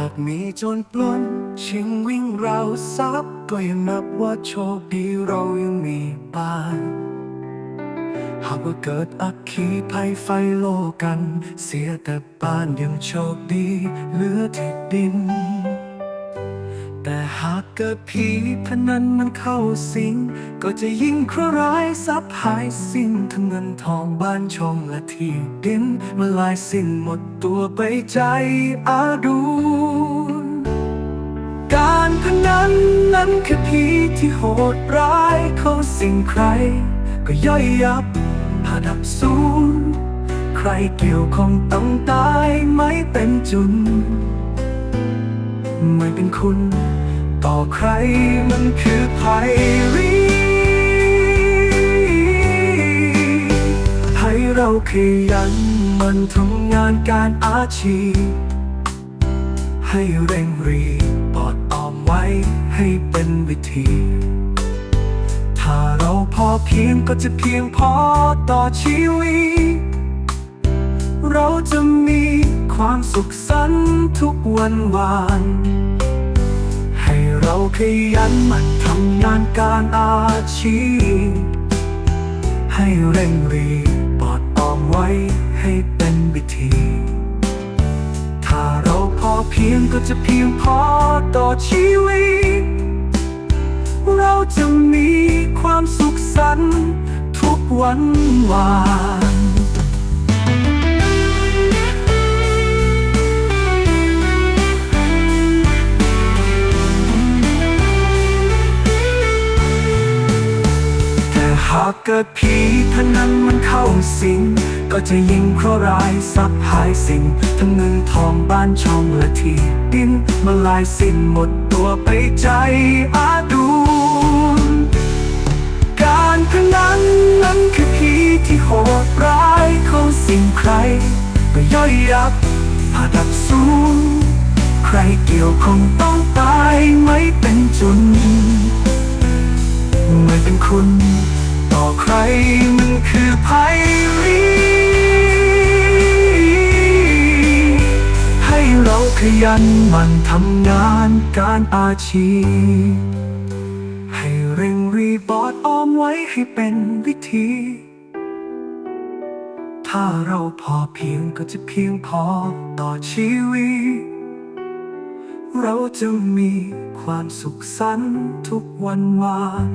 ากมีโจนปล้น ชิงวิ่งเราวทรัพย์ก็ยังนับว่าโชคดีเรายังมีบ้าน หากว่าเกิดอัคคีภัยไฟโลกัน เสียแต่บ้านยังโชคดีเหลือที่ดิน แต่หากเกิดผีพนันมันเข้าสิง ก็จะยิ่งเคราะห์ร้ายทรัพย์หายสิ้นทั้งเงินทองบ้านช่องและที่ดินมาลายสิ้นหมดตัวไปใจอาดู พนันนั้นคือผีที่โหดร้ายเขาสิ่งใคร ก็ย่อยยับผาดับสูญใครเกี่ยวของต้องตายไม่เป็นจุน ไม่เป็นคุณ ต่อใครมันคือภัยรีให้เราขยันมันทำงานการอาชีพให้เร่งรีบ มไว้ให้เป็นวิธี ถ้าเราพอเพียงก็จะเพียงพอต่อชีวิต เราจะมีความสุขสันทุกวันวาน ให้เราขยันมันทำงานการอาชีพ ให้เร่งรีบปอดออมไว้ให้เป็นวิธี เพียงก็จะเพียงพอต่อชีวิต เราจะมีความสุขสันต์ทุกวันวานแต่หากเกิดผีพนันมันเข้าสิง ก็จะยิ่งเคราะห์ร้ายสับหายสิ่ง ทั้งเงินทองบ้านช่องและที่ดินมาลายสิ้นหมดตัวไปใจอาดูรการพนันนั้นคือผีที่โหดร้ายเขาสิ่งใคร ก็ย่อยยับผาดับสูญใครเกี่ยวคงต้องตายไม่เป็นจุนไม่เป็นคุณ ต่อใครมันคือภัย ยันหมันทำงานการอาชีพให้เร่งรีบอดออมไว้ให้เป็นวิธี ถ้าเราพอเพียงก็จะเพียงพอต่อชีวิต เราจะมีความสุขสันต์ทุกวันวาน